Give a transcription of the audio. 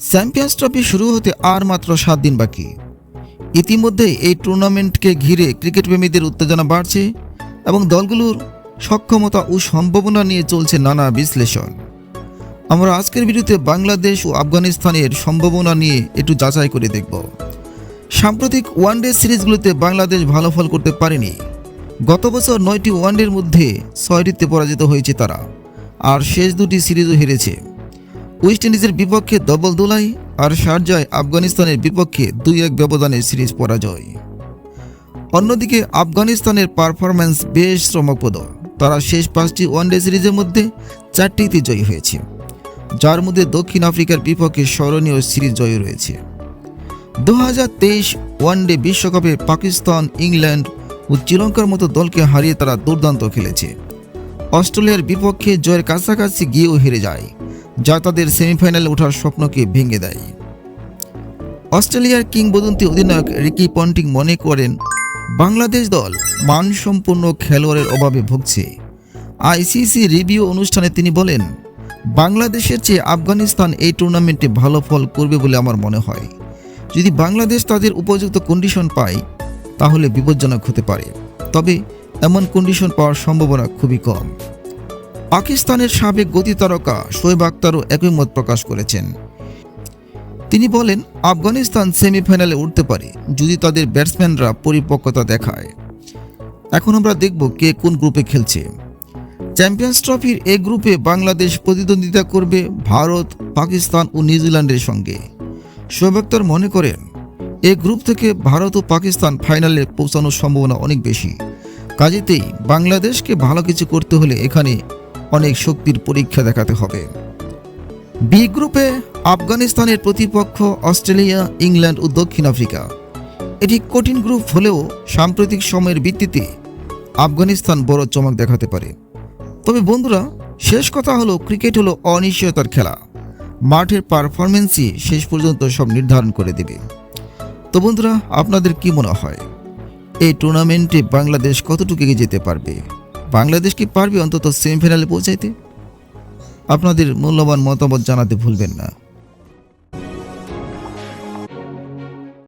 Champions trophy শুরু হতে আর মাত্র সাত দিন বাকি। ইতিমধ্যে এই টুর্নামেন্টকে ঘিরে ক্রিকেট প্রেমীদের উত্তেজনা বাড়ছে এবং দলগুলোর সক্ষমতা ও সম্ভাবনা নিয়ে চলছে নানা বিশ্লেষণ। আমরা আজকের ভিডিওতে বাংলাদেশ ও আফগানিস্তানের সম্ভাবনা নিয়ে একটু যাচাই করে দেখব। সাম্প্রতিক ওয়ানডে সিরিজগুলোতে বাংলাদেশ ভালো ফল করতে পারেনি। গত বছর নয়টি ওয়ানডের মধ্যে ছয়টিতে পরাজিত হয়েছে তারা, আর শেষ দুটি সিরিজও হেরেছে। ওয়েস্ট ইন্ডিজের বিপক্ষে ডবল দোলাই আর শারজায় আফগানিস্তানের বিপক্ষে দুই এক ব্যবধানের সিরিজ পরাজয়। অন্যদিকে আফগানিস্তানের পারফরম্যান্স বেশ শ্রমপ্রদ। তারা শেষ পাঁচটি ওয়ানডে সিরিজের মধ্যে চারটিতে জয়ী হয়েছে, যার মধ্যে দক্ষিণ আফ্রিকার বিপক্ষে স্মরণীয় সিরিজ জয় রয়েছে। দু হাজার তেইশ ওয়ানডে বিশ্বকাপে পাকিস্তান, ইংল্যান্ড ও শ্রীলঙ্কার মতো দলকে হারিয়ে তারা দুর্দান্ত খেলেছে। অস্ট্রেলিয়ার বিপক্ষে জয়ের কাছাকাছি গিয়েও হেরে যায়, যা তাদের সেমিফাইনালে ওঠার স্বপ্নকে ভেঙে দেয়। অস্ট্রেলিয়ার কিংবদন্তি অধিনায়ক রিকি পন্টিং মনে করেন, বাংলাদেশ দল মানসম্পন্ন খেলোয়াড়ের অভাবে ভুগছে। আইসিসি রিভিউ অনুষ্ঠানে তিনি বলেন, বাংলাদেশের চেয়ে আফগানিস্তান এই টুর্নামেন্টে ভালো ফল করবে বলে আমার মনে হয়। যদি বাংলাদেশ তাদের উপযুক্ত কন্ডিশন পায়, তাহলে বিপজ্জনক হতে পারে। তবে এমন কন্ডিশন পাওয়ার সম্ভাবনা খুবই কম। পাকিস্তানের সাবেক গতি তারকা শোয়েব আক্তারও একই মত প্রকাশ করেছেন। তিনি বলেন, আফগানিস্তান সেমিফাইনালে উঠতে পারে, যদি তাদের ব্যাটসম্যানরা পরিপক্কতা দেখায়। এখন আমরা দেখব কে কোন গ্রুপে খেলছে। চ্যাম্পিয়ন্স ট্রফির এ গ্রুপে বাংলাদেশ প্রতিদ্বন্দ্বিতা করবে ভারত, পাকিস্তান ও নিউজিল্যান্ডের সঙ্গে। শোয়েব আক্তার মনে করেন, এ গ্রুপ থেকে ভারত ও পাকিস্তান ফাইনালে পৌঁছানোর সম্ভাবনা অনেক বেশি। কাজেতেই বাংলাদেশকে ভালো কিছু করতে হলে এখানে অনেক শক্তির পরীক্ষা দেখাতে হবে। বি গ্রুপে আফগানিস্তানের প্রতিপক্ষ অস্ট্রেলিয়া, ইংল্যান্ড ও দক্ষিণ আফ্রিকা। এটি কঠিন গ্রুপ হলেও সাম্প্রতিক সময়ের ভিত্তিতে আফগানিস্তান বড় চমক দেখাতে পারে। তবে বন্ধুরা, শেষ কথা হলো ক্রিকেট হলো অনিশ্চয়তার খেলা। মাঠের পারফরমেন্সই শেষ পর্যন্ত সব নির্ধারণ করে দেবে। তো বন্ধুরা, আপনাদের কি মনে হয়? এই টুর্নামেন্টে বাংলাদেশ কতটুকু এগিয়ে যেতে পারবে? বাংলাদেশ কি পারবে অন্তত সেমিফাইনালে পৌঁছাইতে? আপনাদের মূল্যবান মতামত জানাতে ভুলবেন না।